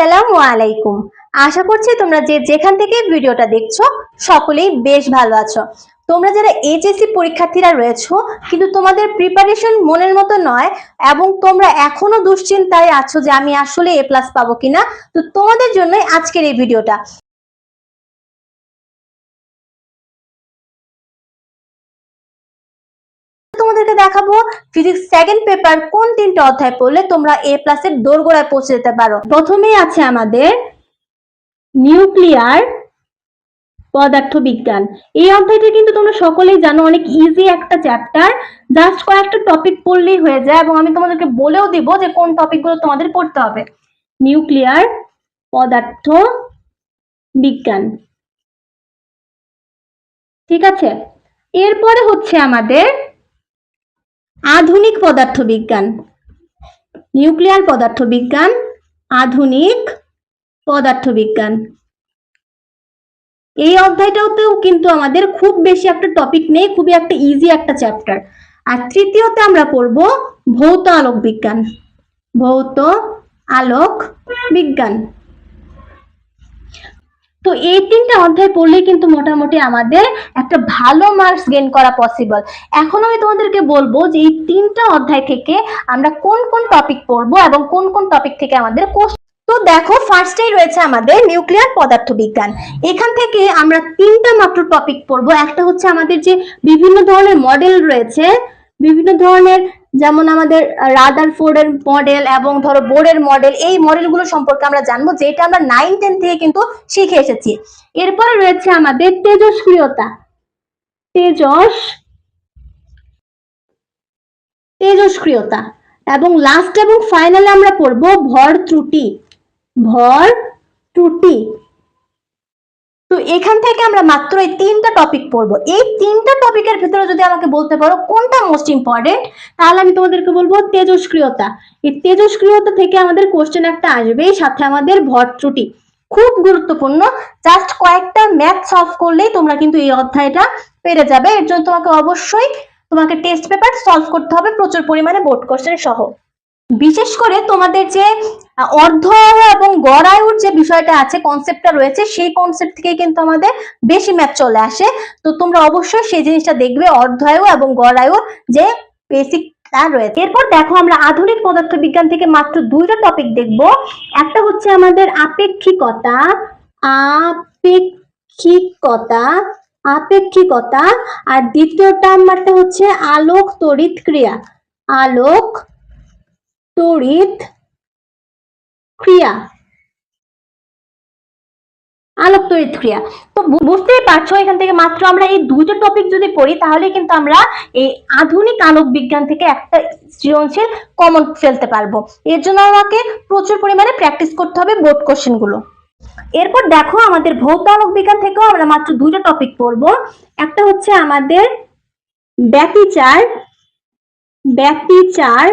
আসসালামু আলাইকুম। আশা করছি তোমরা যে যেখান থেকে ভিডিওটা দেখছ, সকলেই বেশ ভালো আছো। তোমরা যারা এইচএসসি পরীক্ষার্থীরা রয়েছো, কিন্তু তোমাদের প্রিপারেশন মনের মতো নয় এবং তোমরা এখনও দুশ্চিন্তায় আছো যে আমি আসলে এ প্লাস পাবো কিনা, তো তোমাদের জন্যই আজকের এই ভিডিওটা। তোমাদেরকে দেখাবো ফিজিক্স সেকেন্ড পেপার কোন তিনটা অধ্যায় পড়লে তোমরা এ প্লাসের দোরগোড়ায় পৌঁছে যেতে পারো। প্রথমেই আছে আমাদের নিউক্লিয়ার পদার্থ বিজ্ঞান এই অধ্যায়টা কিন্তু তোমরা সকলেই জানো, অনেক ইজি একটা চ্যাপ্টার জাস্ট কয়েকটা টপিক পড়লেই হয়ে যায় এবং আমি তোমাদেরকে বলেও দিব যে কোন টপিকগুলো তোমাদের পড়তে হবে। নিউক্লিয়ার পদার্থ বিজ্ঞান ঠিক আছে? এরপরে হচ্ছে আমাদের আধুনিক পদার্থবিজ্ঞান। নিউক্লিয়ার পদার্থবিজ্ঞান, আধুনিক পদার্থবিজ্ঞান। এই অধ্যায়টাতেও কিন্তু আমাদের খুব বেশি একটা টপিক নেই, খুবই একটা ইজি একটা চ্যাপ্টার আর তৃতীয়তে আমরা পড়ব ভৌত আলোক বিজ্ঞান ভৌত আলোক বিজ্ঞান তো এই তিনটা অধ্যায় পড়লে কিন্তু মোটামুটি আমাদের একটা ভালো মার্কস গেন করা পসিবল এখন আমি তোমাদেরকে বলব যে এই তিনটা অধ্যায় থেকে আমরা কোন কোন টপিক পড়ব এবং কোন কোন টপিক থেকে আমাদের তো দেখো ফার্স্টেই রয়েছে আমাদের নিউক্লিয়ার পদার্থবিজ্ঞান। এখান থেকে আমরা তিনটা মাত্র টপিক পড়ব। একটা হচ্ছে আমাদের যে বিভিন্ন ধরনের মডেল রয়েছে, বিভিন্ন ধরনের যেমন আমাদের রাদার ফোর্ডের মডেল এবং ধরো বোর্ডের মডেল এই মডেলগুলো সম্পর্কে আমরা জানব, যেটা আমরা নাইন টেন থেকে কিন্তু শিখে এসেছি। এরপরে রয়েছে আমাদের তেজস্ক্রিয়তা। তেজস, তেজস্ক্রিয়তা। এবং লাস্ট এবং ফাইনালে আমরা পড়ব ভর ত্রুটি। ভর ত্রুটি। তো এখান থেকে আমরা মাত্র এই তিনটা টপিক পড়ব। এই তিনটা টপিকের ভিতরে যদি আমাকে বলতে পারো কোনটা মোস্ট ইম্পর্টেন্ট তাহলে আমি তোমাদেরকে বলব তেজস্ক্রিয়তা। এই তেজস্ক্রিয়তা থেকে আমাদের কোশ্চেন একটা আসবে সাথে আমাদের ভর ত্রুটি। খুব গুরুত্বপূর্ণ। জাস্ট কয়েকটা ম্যাথ সলভ করলেই তোমরা কিন্তু এই অধ্যায়টা পেরে যাবে। এর জন্য তোমাকে অবশ্যই তোমাকে টেস্ট পেপার সলভ করতে হবে প্রচুর পরিমাণে বোর্ড কোশ্চেন সহ। বিশেষ করে তোমাদের যে অর্ধ এবং গড় আয়ুর যে বিষয়টা আছে কনসেপ্টটা রয়েছে, সেই কনসেপ্ট থেকে কিন্তু আমাদের বেশি ম্যাথ চলে আসে। তো তোমরা অবশ্যই সেই জিনিসটা দেখবে অর্ধ আয়ু এবং গড় আয়ুর যে বেসিক রয়েছে। এরপর দেখো আমরা আধুনিক পদার্থবিজ্ঞান থেকে মাত্র দুইটা টপিক দেখব। একটা হচ্ছে আমাদের আপেক্ষিকতা আপেক্ষিকতা আপেক্ষিকতা, আর দ্বিতীয় নাম্বারটা হচ্ছে আলোক তড়িৎ ক্রিয়া। আলোক তড়িৎ ক্রিয়া। আলোক তড়িৎ ক্রিয়া। তো বুঝতেই পারছ, এখান থেকে মাত্র আমরা এই দুটো টপিক যদি পড়ি, তাহলে কিন্তু আমরা এই আধুনিক আলোক বিজ্ঞান থেকে একটা সৃজনশীল কমন ফেলতে পারব। এর জন্য আমাকে প্রচুর পরিমাণে প্র্যাকটিস করতে হবে বোর্ড কোশ্চেনগুলো। এরপর দেখো, আমাদের ভৌত আলোক বিজ্ঞান থেকেও আমরা মাত্র দুটো টপিক পড়ব। একটা হচ্ছে আমাদের ব্যতিচার ব্যতিচার,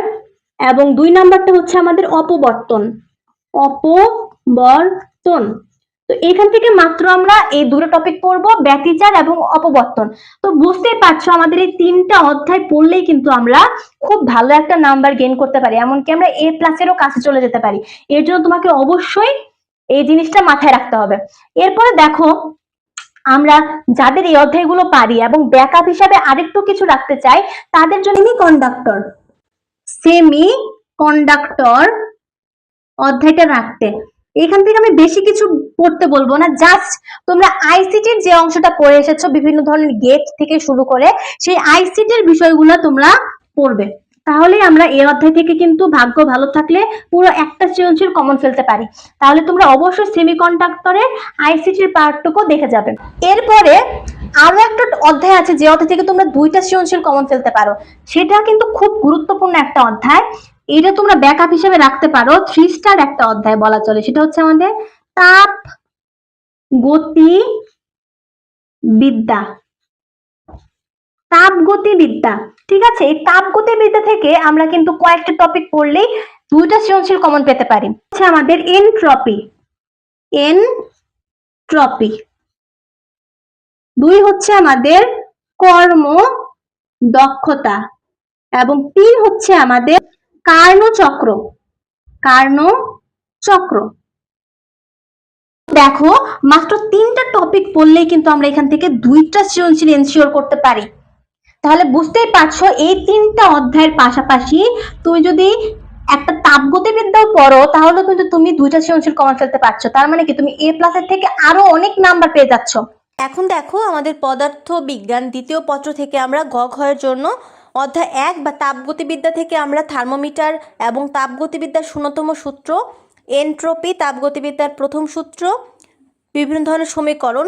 এবং দুই নাম্বারটা হচ্ছে আমাদের অপবর্তন। অপবর্তন। তো এখান থেকে মাত্র আমরা এই দুটো টপিক পড়ব, ব্যতিচার এবং অপবর্তন। তো বুঝতেই পারছ আমাদের এই তিনটা অধ্যায় পড়লেই কিন্তু আমরা খুব ভালো একটা নাম্বার গেইন করতে পারি, এমনকি আমরা এ প্লাসেরও কাছে চলে যেতে পারি। এর জন্য তোমাকে অবশ্যই এই জিনিসটা মাথায় রাখতে হবে। এরপরে দেখো, আমরা যাদের এই অধ্যায়গুলো পারি এবং ব্যাকআপ হিসাবে আরেকটু কিছু রাখতে চাই, তাদের জন্য কন্ডাক্টর সেমি কন্ডাক্টর অধ্যায়টা রাখতে। এখান থেকে আমি বেশি কিছু পড়তে বলব না জাস্ট তোমরা আইসিটির যে অংশটা পড়ে এসেছ, বিভিন্ন ধরনের গেট থেকে শুরু করে সেই আইসিটির বিষয়গুলো তোমরা পড়বে। তাহলেই আমরা এই অধ্যায় থেকে কিন্তু ভাগ্য ভালো থাকলে পুরো একটা সৃজনশীল কমন ফেলতে পারি। তাহলে তোমরা অবশ্যই সেমি কন্ডাক্টরের আইসিটির পার্টটুকু দেখে যাবে। এরপরে আরও একটা অধ্যায় আছে, যে অধ্যায় থেকে তোমরা দুইটা সৃজনশীল কমন ফেলতে পারো। সেটা কিন্তু খুব গুরুত্বপূর্ণ একটা অধ্যায়। এটা তোমরা ব্যাকআপ হিসেবে রাখতে পারো। থ্রি স্টার একটা অধ্যায় বলা চলে। সেটা হচ্ছে আমাদের তাপ, গতি, বিদ্যা। তাপগতিবিদ্যা ঠিক আছে? এই তাপগতিবিদ্যা থেকে আমরা কিন্তু কয়েকটা টপিক পড়লেই দুইটা সৃজনশীল কমন পেতে পারি। হচ্ছে আমাদের এনট্রপি এনট্রপি দুই হচ্ছে আমাদের কর্ম দক্ষতা। এবং তিন হচ্ছে আমাদের কার্ণচক্র। কার্ণচক্র। দেখো, মাত্র তিনটা টপিক পড়লেই কিন্তু আমরা এখান থেকে দুইটা সৃজনশীল এনশিওর করতে পারি। তাহলে বুঝতেই পারছ, এই তিনটা অধ্যায়ের পাশাপাশি তুমি যদি একটা তাপগতিবিদ্যাও পড়ো, তাহলে কিন্তু তুমি দুইটা সৃজনশীল কমন ফেলতে পারছ। তার মানে কি, তুমি এ প্লাসের থেকে আরও অনেক নাম্বার পেয়ে যাচ্ছ। এখন দেখো, আমাদের পদার্থ বিজ্ঞান দ্বিতীয় পত্র থেকে আমরা গ ঘয়ের জন্য অধ্যায় এক বা তাপগতিবিদ্যা থেকে আমরা থার্মোমিটার এবং তাপগতিবিদ্যার শূন্যতম সূত্র, এনট্রপি, তাপগতিবিদ্যার প্রথম সূত্র, বিভিন্ন ধরনের সমীকরণ,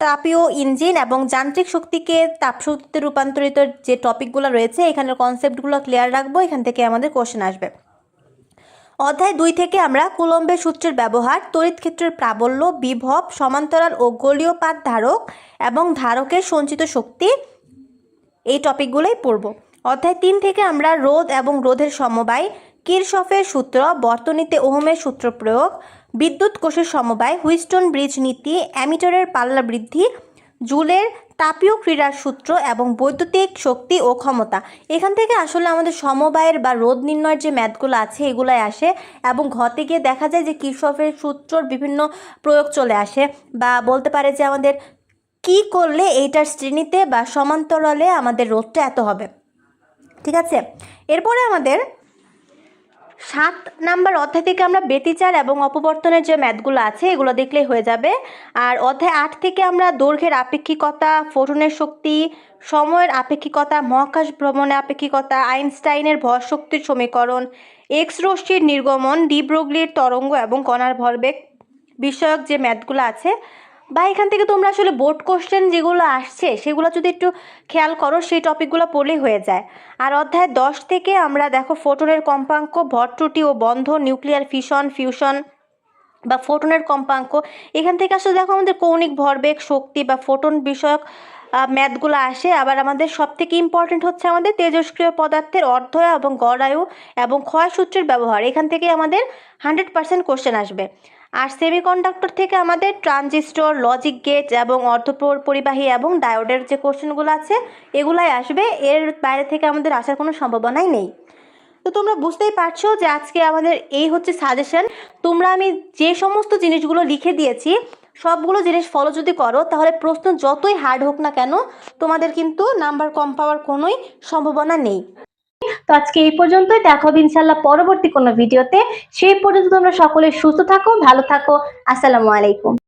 তাপীয় ইঞ্জিন এবং যান্ত্রিক শক্তিকে তাপশক্তিতে রূপান্তরিত যে টপিকগুলো রয়েছে, এখানের কনসেপ্টগুলো ক্লিয়ার রাখব, এখান থেকে আমাদের কোশ্চেন আসবে। অধ্যায় দুই থেকে আমরা কুলম্বের সূত্রের ব্যবহার, তড়িৎ ক্ষেত্রের প্রাবল্য, বিভব, সমান্তরাল ও গোলীয় পাত ধারক এবং ধারকের সঞ্চিত শক্তি, এই টপিকগুলোই পড়ব। অধ্যায় তিন থেকে আমরা রোধ এবং রোধের সমবায়, কিরশফের সূত্র, বর্তনীতে ওহমের সূত্র প্রয়োগ, বিদ্যুৎ কোষের সমবায়, হুইস্টন ব্রিজ নীতি, অ্যামিটারের পাল্লা বৃদ্ধি, জুলের তাপীয় ক্রীড়ার সূত্র এবং বৈদ্যুতিক শক্তি ও ক্ষমতা। এখান থেকে আসলে আমাদের সমবায়ের বা রোধ নির্ণয়ের যে ম্যাথগুলো আছে, এগুলাই আসে এবং ঘতে গিয়ে দেখা যায় যে কিরশফের সূত্রর বিভিন্ন প্রয়োগ চলে আসে বা বলতে পারে যে আমাদের কি করলে এইটার শ্রেণীতে বা সমান্তরালে আমাদের রোধটা এত হবে। ঠিক আছে? এরপরে আমাদের সাত নাম্বার অধ্যায় থেকে আমরা ব্যতিচার এবং অপবর্তনের যে ম্যাথগুলো আছে, এগুলো দেখলেই হয়ে যাবে। আর অধ্যায় আট থেকে আমরা দৈর্ঘ্যের আপেক্ষিকতা, ফোটনের শক্তি, সময়ের আপেক্ষিকতা, মহাকাশ ভ্রমণের আপেক্ষিকতা, আইনস্টাইনের ভর শক্তির সমীকরণ, এক্স রশ্মির নির্গমন ডিব্রোগ্লির তরঙ্গ এবং কণার ভরবেগ বিষয়ক যে ম্যাথগুলো আছে বা এখান থেকে তোমরা আসলে বোর্ড কোশ্চেন যেগুলো আসছে, সেগুলো যদি একটু খেয়াল করো, সেই টপিকগুলো পড়লেই হয়ে যায়। আর অধ্যায় দশ থেকে আমরা দেখো ফোটনের কম্পাঙ্ক, ভর ত্রুটি ও বন্ধ নিউক্লিয়ার ফিশন ফিউশন বা ফোটনের কম্পাঙ্ক। এখান থেকে আসলে দেখো আমাদের কৌণিক ভরবেগ, শক্তি বা ফোটন বিষয়ক ম্যাথগুলো আসে। আবার আমাদের সব থেকে ইম্পর্টেন্ট হচ্ছে আমাদের তেজস্ক্রিয় পদার্থের অর্ধয় এবং গড়ায়ু এবং ক্ষয়সূত্রের ব্যবহার। এখান থেকে আমাদের হান্ড্রেড পার্সেন্ট কোশ্চেন আসবে। আর সেমিকন্ডাক্টর থেকে আমাদের ট্রানজিস্টর লজিক গেট এবং অর্ধ পরিবাহী এবং ডায়োডের যে কোশ্চেনগুলো আছে, এগুলাই আসবে। এর বাইরে থেকে আমাদের আসার কোনো সম্ভাবনাই নেই। তো তোমরা বুঝতেই পারছ যে আজকে আমাদের এই হচ্ছে সাজেশন তোমরা আমি যে সমস্ত জিনিসগুলো লিখে দিয়েছি, সবগুলো জিনিস ফলো যদি করো, তাহলে প্রশ্ন যতই হার্ড হোক না কেন তোমাদের কিন্তু নাম্বার কম পাওয়ার কোনোই সম্ভাবনা নেই। তো আজকে এই পর্যন্তই। দেখো ইনশাল্লাহ পরবর্তী কোনো ভিডিওতে। সেই পর্যন্ত তোমরা সকলে সুস্থ থাকো, ভালো থাকো। আসসালামু আলাইকুম।